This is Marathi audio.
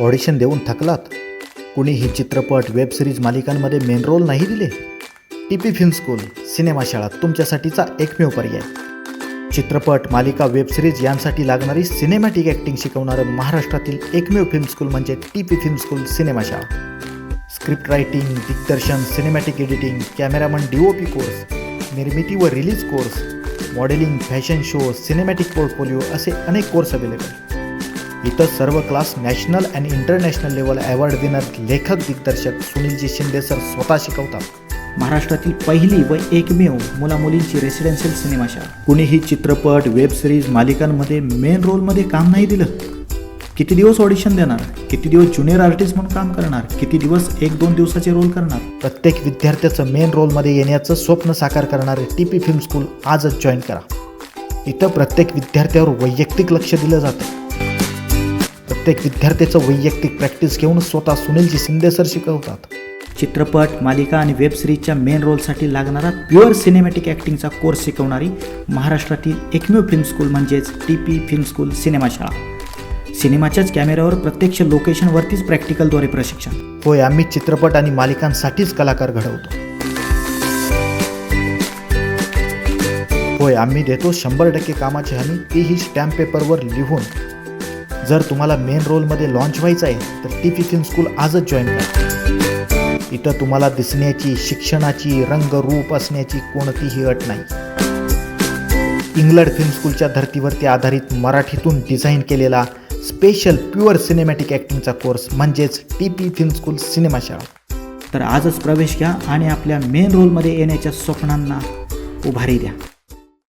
ऑडिशन देऊन थकलात? कुणीही चित्रपट वेब सिरीज मालिकांमध्ये मेन रोल नाही दिले? T P film school cinema शाळा तुमच्यासाठीचा एकमेव पर्याय. चित्रपट मालिका वेब सिरीज यांसाठी लागणारी सिनेमॅटिक ॲक्टिंग शिकवणारं महाराष्ट्रातील एकमेव फिल्म स्कूल म्हणजे T P film school cinema शाळा. स्क्रिप्ट रायटिंग दिग्दर्शन cinematic editing cameraman D O P course निर्मिती व release course modelling fashion show cinematic portfolio असे अनेक कोर्स अवेलेबल इथं सर्व class national and international level award winner लेखक दिग्दर्शक सुनीलजी शिंदे सर स्वतः शिकवतात. महाराष्ट्रातील पहिली व एकमेव मुलामुलींची रेसिडेन्शियल सिनेमा शाळा. कुणीही चित्रपट वेब सिरीज मालिकांमध्ये मेन रोलमध्ये काम नाही दिलं. किती दिवस ऑडिशन देणार? किती दिवस ज्युनियर आर्टिस्ट म्हणून काम करणार? किती दिवस एक दोन दिवसाचे रोल करणार? प्रत्येक विद्यार्थ्याचं मेन रोलमध्ये येण्याचं स्वप्न साकार करणारे टी पी फिल्म स्कूल आजच जॉईन करा. इथं प्रत्येक विद्यार्थ्यावर वैयक्तिक लक्ष दिलं जातं. प्रत्येक विद्यार्थ्याचं वैयक्तिक प्रॅक्टिस घेऊन स्वतः सुनीलजी शिंदे सर शिकवतात. चित्रपट मालिका आणि वेब सिरीजच्या मेन रोलसाठी लागणारा प्युअर सिनेमॅटिक ॲक्टिंगचा कोर्स शिकवणारी महाराष्ट्रातील एकमेव फिल्म स्कूल म्हणजेच T P film school cinema शाळा सिनेमाच्याच कॅमेऱ्यावर प्रत्यक्ष लोकेशनवरतीच प्रॅक्टिकलद्वारे प्रशिक्षण. होय आम्ही चित्रपट आणि मालिकांसाठीच कलाकार घडवतो. होय आम्ही देतो शंभर टक्के कामाची हमी तीही स्टॅम्प पेपरवर लिहून. जर तुम्हाला मेन रोलमध्ये लॉन्च व्हायचं आहे तर टी पी फिल्म स्कूल आजच जॉईन करा. इथं तुम्हाला दिसण्याची शिक्षणाची रंगरूप असण्याची कोणतीही अट नाही. इंग्लंड फिल्म स्कूलच्या धर्तीवरती आधारित मराठीतून डिझाईन केलेला स्पेशल प्युअर सिनेमॅटिक ॲक्टिंगचा कोर्स म्हणजेच T P film school cinema शाळा. तर आजच प्रवेश घ्या आणि आपल्या मेन रोलमध्ये येण्याच्या स्वप्नांना उभारी द्या.